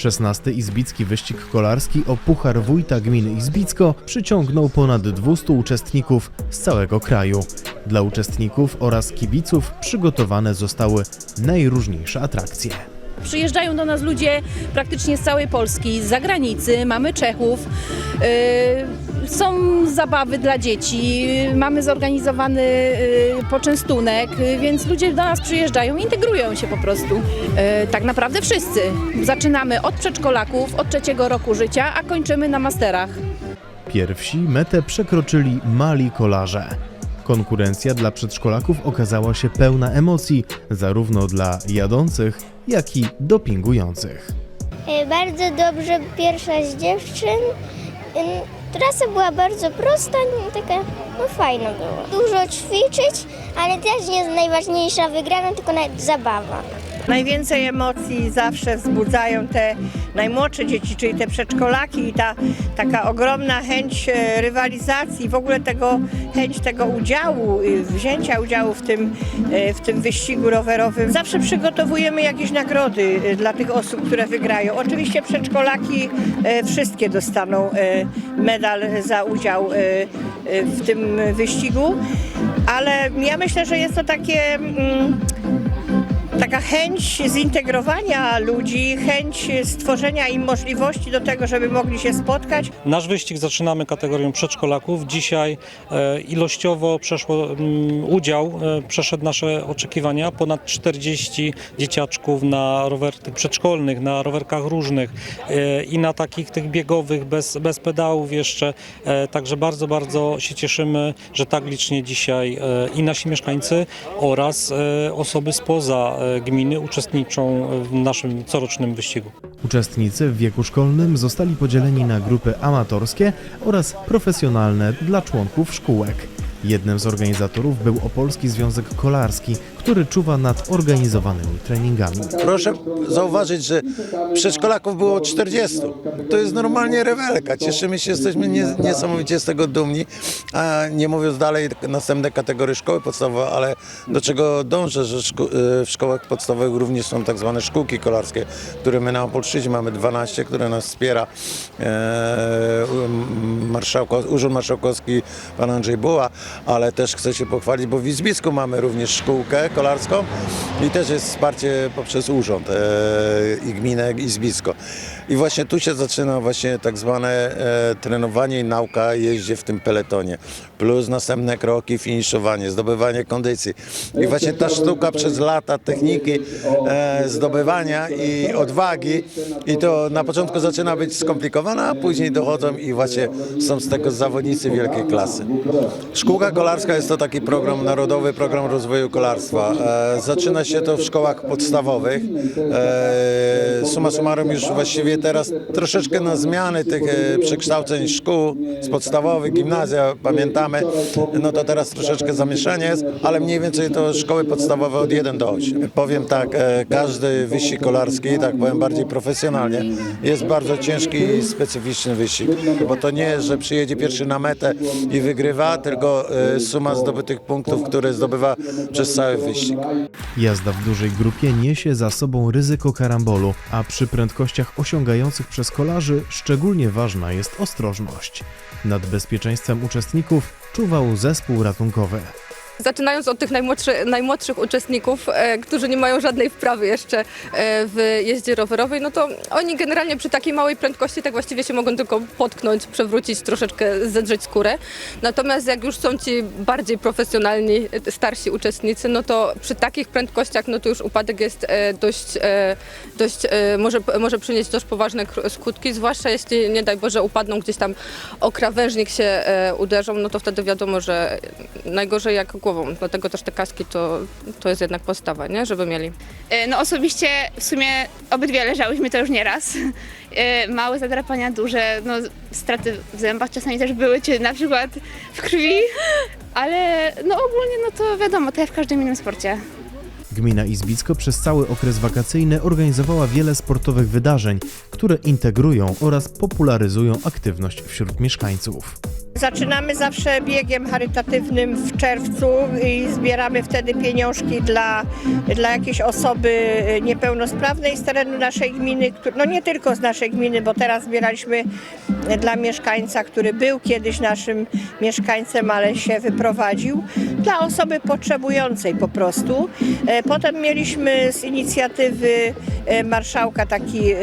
16. Izbicki Wyścig Kolarski o Puchar Wójta Gminy Izbicko przyciągnął ponad 200 uczestników z całego kraju. Dla uczestników oraz kibiców przygotowane zostały najróżniejsze atrakcje. Przyjeżdżają do nas ludzie praktycznie z całej Polski, z zagranicy, mamy Czechów, yy, są zabawy dla dzieci, mamy zorganizowany yy, poczęstunek, yy, więc ludzie do nas przyjeżdżają, integrują się po prostu. Yy, tak naprawdę wszyscy. Zaczynamy od przedszkolaków, od trzeciego roku życia, a kończymy na masterach. Pierwsi metę przekroczyli mali kolarze. Konkurencja dla przedszkolaków okazała się pełna emocji, zarówno dla jadących, jak i dopingujących. Bardzo dobrze pierwsza z dziewczyn. Trasa była bardzo prosta, taka no fajna była. Dużo ćwiczyć, ale też nie jest najważniejsza wygrana, tylko nawet zabawa. Najwięcej emocji zawsze wzbudzają te najmłodsze dzieci, czyli te przedszkolaki i ta taka ogromna chęć e, rywalizacji, w ogóle tego chęć tego udziału, y, wzięcia udziału w tym, e, w tym wyścigu rowerowym. Zawsze przygotowujemy jakieś nagrody e, dla tych osób, które wygrają. Oczywiście przedszkolaki wszystkie dostaną medal za udział w tym wyścigu, ale ja myślę, że jest to takie mm, taka chęć zintegrowania ludzi, chęć stworzenia im możliwości do tego, żeby mogli się spotkać. Nasz wyścig zaczynamy kategorią przedszkolaków. Dzisiaj e, ilościowo przeszło mm, udział, e, przeszedł nasze oczekiwania. Ponad 40 dzieciaczków na rower tych przedszkolnych, na rowerkach różnych e, i na takich tych biegowych, bez, bez pedałów jeszcze. Także bardzo, bardzo się cieszymy, że tak licznie dzisiaj i nasi mieszkańcy oraz osoby spoza gminy uczestniczą w naszym corocznym wyścigu. Uczestnicy w wieku szkolnym zostali podzieleni na grupy amatorskie oraz profesjonalne dla członków szkółek. Jednym z organizatorów był Opolski Związek Kolarski, który czuwa nad organizowanymi treningami. Proszę zauważyć, że przedszkolaków było 40. To jest normalnie rewelka. Cieszymy się, jesteśmy nie, niesamowicie z tego dumni. A nie mówiąc dalej, następne kategorie szkoły podstawowe, ale do czego dążę, że y, w szkołach podstawowych również są tak zwane szkółki kolarskie, które my na Opolszczyźnie mamy 12, które nas wspiera e, marszałko, Urząd Marszałkowski pan Andrzej Buła, ale też chcę się pochwalić, bo w Izbicku mamy również szkółkę kolarską i też jest wsparcie poprzez urząd e, i gminę. I właśnie tu się zaczyna właśnie tak zwane e, trenowanie i nauka jeździe w tym peletonie. Plus następne kroki, finiszowanie, zdobywanie kondycji. I właśnie ta sztuka przez lata techniki e, zdobywania i odwagi i to na początku zaczyna być skomplikowana, a później dochodzą i właśnie są z tego zawodnicy wielkiej klasy. Szkółka kolarska jest to taki program, narodowy program rozwoju kolarstwa. E, zaczyna się to w szkołach podstawowych. E, summa summarum już właściwie teraz troszeczkę na zmiany tych e, przekształceń szkół z podstawowych, gimnazja, pamiętamy, no to teraz troszeczkę zamieszanie jest, ale mniej więcej to szkoły podstawowe od 1 do 8. Powiem tak, każdy wyścig kolarski, tak powiem bardziej profesjonalnie, jest bardzo ciężki i specyficzny wyścig, bo to nie jest, że przyjedzie pierwszy na metę i wygrywa, tylko suma zdobytych punktów, które zdobywa przez cały wyścig. Jazda w dużej grupie niesie za sobą ryzyko karambolu, a przy prędkościach osiągających przez kolarzy szczególnie ważna jest ostrożność. Nad bezpieczeństwem uczestników czuwał zespół ratunkowy. Zaczynając od tych najmłodszy, najmłodszych uczestników, e, którzy nie mają żadnej wprawy jeszcze e, w jeździe rowerowej, no to oni generalnie przy takiej małej prędkości tak właściwie się mogą tylko potknąć, przewrócić, troszeczkę zedrzeć skórę. Natomiast jak już są ci bardziej profesjonalni, e, starsi uczestnicy, no to przy takich prędkościach, no to już upadek jest e, dość, e, dość e, może, może przynieść dość poważne skutki, zwłaszcza jeśli nie daj Boże upadną gdzieś tam o krawężnik się e, uderzą, no to wtedy wiadomo, że najgorzej jak głową. Dlatego też te kaski to, to jest jednak podstawa, nie? żeby mieli. E, No osobiście w sumie obydwie leżałyśmy to już nieraz. E, Małe zadrapania, duże, no straty w zębach czasami też były, czy na przykład w krwi, ale no ogólnie no to wiadomo, to jak w każdym innym sporcie. Gmina Izbicko przez cały okres wakacyjny organizowała wiele sportowych wydarzeń, które integrują oraz popularyzują aktywność wśród mieszkańców. Zaczynamy zawsze biegiem charytatywnym w czerwcu i zbieramy wtedy pieniążki dla, dla jakiejś osoby niepełnosprawnej z terenu naszej gminy, no nie tylko z naszej gminy, bo teraz zbieraliśmy dla mieszkańca, który był kiedyś naszym mieszkańcem, ale się wyprowadził, dla osoby potrzebującej po prostu. E, Potem mieliśmy z inicjatywy e, marszałka taki e,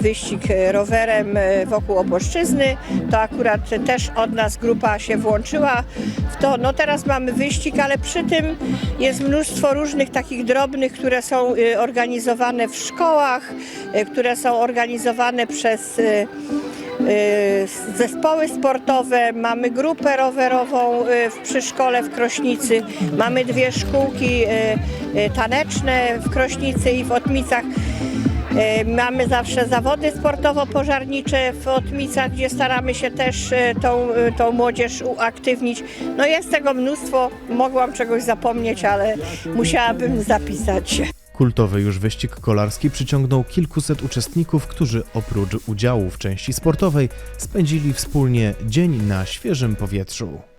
wyścig rowerem wokół Opolszczyzny. To akurat też od nas grupa się włączyła w to. No teraz mamy wyścig, ale przy tym jest mnóstwo różnych takich drobnych, które są e, organizowane w szkołach, e, które są organizowane przez e, zespoły sportowe, mamy grupę rowerową w przyszkole w Krośnicy, mamy dwie szkółki taneczne w Krośnicy i w Otmicach. E, Mamy zawsze zawody sportowo-pożarnicze w Otmicach, gdzie staramy się też e, tą, e, tą młodzież uaktywnić. No jest tego mnóstwo, mogłam czegoś zapomnieć, ale musiałabym zapisać. Kultowy już wyścig kolarski przyciągnął kilkuset uczestników, którzy oprócz udziału w części sportowej spędzili wspólnie dzień na świeżym powietrzu.